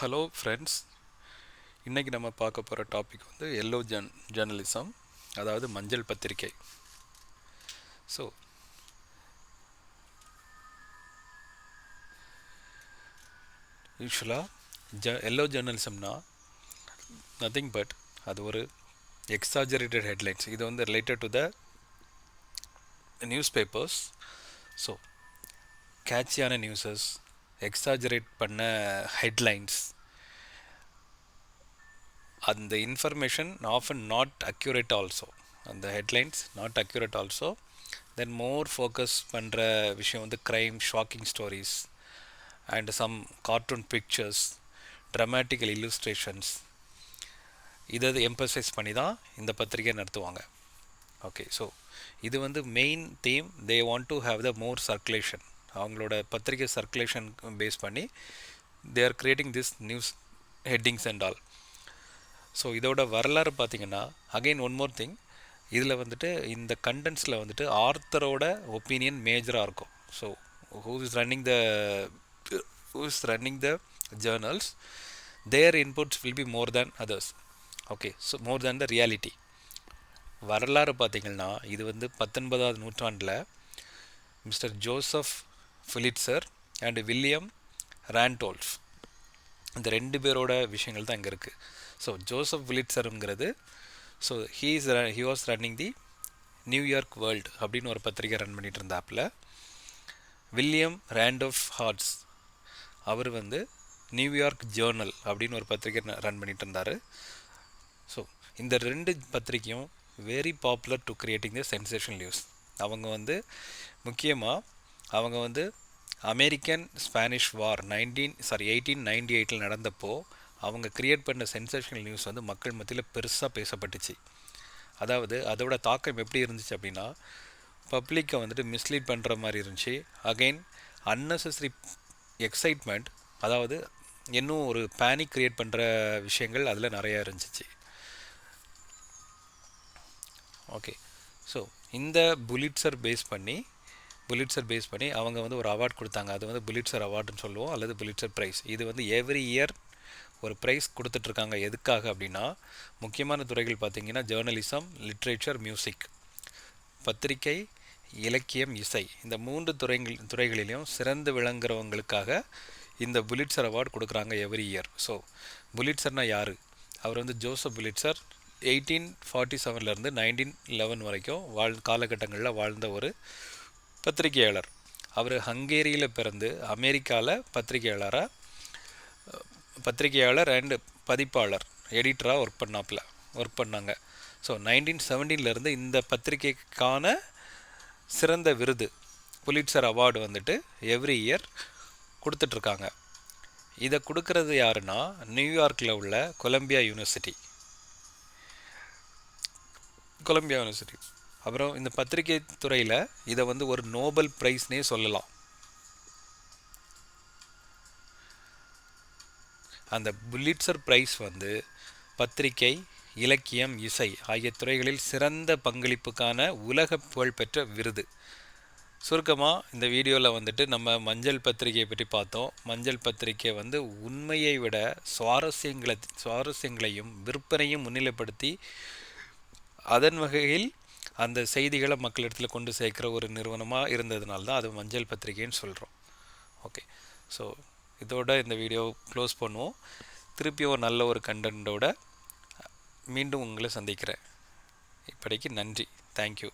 Hello friends இன்றைக்கி நம்ம பார்க்க போகிற டாபிக் வந்து எல்லோ ஜர்ன் ஜேர்னலிசம் அதாவது மஞ்சள் பத்திரிகை ஸோ யூஸ்வலாக ஜ எல்லோ ஜேர்னலிசம்னா நத்திங் பட் அது ஒரு எக்ஸாஜரேட்டட் ஹெட்லைன்ஸ் இது வந்து related to the newspapers so கேட்சியான newses exaggerate பண்ண ஹெட்லைன்ஸ் அந்த information often not accurate also அந்த headlines not accurate also then more focus பண்ணுற விஷயம் வந்து crime shocking stories and some cartoon pictures dramatical illustrations இதை emphasise பண்ணி தான் இந்த பத்திரிகை நடத்துவாங்க. ஓகே ஸோ இது வந்து main theme they want to have the more circulation அவங்களோட பத்திரிகை சர்க்குலேஷன் பேஸ் பண்ணி they are creating this news headings and all so இதோட வரலாறு பார்த்தீங்கன்னா அகெயின் ஒன் மோர் திங் இதில் வந்துட்டு இந்த கண்டென்ட்ஸில் வந்துட்டு ஆர்த்தரோட ஒப்பீனியன் மேஜராக இருக்கும். So who is running the who is running the journals their inputs will be more than others okay so more than the reality வரலாறு பார்த்திங்கன்னா இது வந்து பத்தொன்பதாவது நூற்றாண்டில் mister Joseph Pulitzer and William Randolph இந்த ரெண்டு பேரோட விஷயங்கள் தான் இங்கே இருக்குது so Joseph விலிட்சருங்கிறது so he is he was running the New York World அப்படின்னு ஒரு பத்திரிக்கை ரன் பண்ணிகிட்டு இருந்தாப்பில். வில்லியம் ரேண்டோஃப் ஹார்ட்ஸ் அவர் வந்து நியூயார்க் ஜேர்னல் அப்படின்னு ஒரு பத்திரிக்கை ரன் பண்ணிகிட்டு இருந்தார். ஸோ இந்த ரெண்டு பத்திரிக்கையும் very popular to creating the sensation news அவங்க வந்து முக்கியமாக அவங்க வந்து American Spanish war nineteen sorry eighteen ninety எயிட்டில் நடந்தப்போ அவங்க க்ரியேட் பண்ண சென்சேஷனல் நியூஸ் வந்து மக்கள் மத்தியில் பெருசாக பேசப்பட்டுச்சு. அதாவது அதோட தாக்கம் எப்படி இருந்துச்சு அப்படின்னா பப்ளிக்கை வந்துட்டு மிஸ்லீட் பண்ணுற மாதிரி இருந்துச்சு. அகெயின் அன்னெசரி எக்ஸைட்மெண்ட் அதாவது இன்னும் ஒரு பேனிக் க்ரியேட் பண்ணுற விஷயங்கள் அதில் நிறையா இருந்துச்சு. ஓகே ஸோ இந்த புலிட்ஸர் பேஸ் பண்ணி புலிட்சர் பேஸ் பண்ணி அவங்க வந்து ஒரு அவார்ட் கொடுத்தாங்க. அது வந்து புலிட்சர் அவார்டுன்னு சொல்லுவோம் அல்லது புலிட்சர் ப்ரைஸ் இது வந்து எவ்ரி இயர் ஒரு ப்ரைஸ் கொடுத்துட்ருக்காங்க. எதுக்காக அப்படின்னா முக்கியமான துறைகள் பார்த்திங்கன்னா ஜேர்னலிசம் லிட்ரேச்சர் மியூசிக் பத்திரிக்கை இலக்கியம் இசை. இந்த மூன்று துறைகள் துறைகளிலையும் சிறந்து விளங்குறவங்களுக்காக இந்த புலிட்ஸர் அவார்டு கொடுக்குறாங்க எவ்ரி இயர் ஸோ புலிட்ஸர்னால் யார்? அவர் வந்து ஜோசப் புலிட்சர். எயிட்டீன் ஃபார்ட்டி செவன்லேருந்து நைன்டீன் லெவன் வரைக்கும் வாழ் காலகட்டங்களில் வாழ்ந்த ஒரு பத்திரிகையாளர். அவர் ஹங்கேரியில் பிறந்து அமெரிக்காவில் பத்திரிகையாளராக பத்திரிகையாளர் அண்டு பதிப்பாளர் எடிட்டராக ஒர்க் பண்ணாப்பில் ஒர்க் பண்ணாங்க. ஸோ நைன்டீன் செவன்டீன்லேருந்து இந்த பத்திரிகைக்கான சிறந்த விருது புலிட்சர் அவார்டு வந்துட்டு எவ்ரி இயர் கொடுத்துட்ருக்காங்க. இதை கொடுக்கறது யாருன்னா நியூயார்க்கில் உள்ள கொலம்பியா யூனிவர்சிட்டி கொலம்பியா யூனிவர்சிட்டி அப்புறம் இந்த பத்திரிகை துறையில் இதை வந்து ஒரு நோபல் ப்ரைஸ்னே சொல்லலாம். அந்த புலிட்சர் ப்ரைஸ் வந்து பத்திரிகை இலக்கியம் இசை ஆகிய துறைகளில் சிறந்த பங்களிப்புக்கான உலக புகழ்பெற்ற விருது. சுருக்கமாக இந்த வீடியோவில் வந்துட்டு நம்ம மஞ்சள் பத்திரிகையை பற்றி பார்த்தோம். மஞ்சள் பத்திரிகை வந்து உண்மையை விட சுவாரஸ்யங்களை சுவாரஸ்யங்களையும் விற்பனையும் முன்னிலைப்படுத்தி அதன் வகையில் அந்த செய்திகளை மக்களிடத்தில் கொண்டு சேர்க்குற ஒரு நிறுவனமாக இருந்ததுனால தான் அது மஞ்சள் பத்திரிகைன்னு சொல்கிறோம் ஓகே ஸோ இதோட இந்த வீடியோ க்ளோஸ் பண்ணுவோம். திருப்பியும் ஒரு நல்ல ஒரு கண்டென்ட்டோட மீண்டும் உங்களை சந்திக்கிறேன். இப்படிக்கு நன்றி. தேங்க்யூ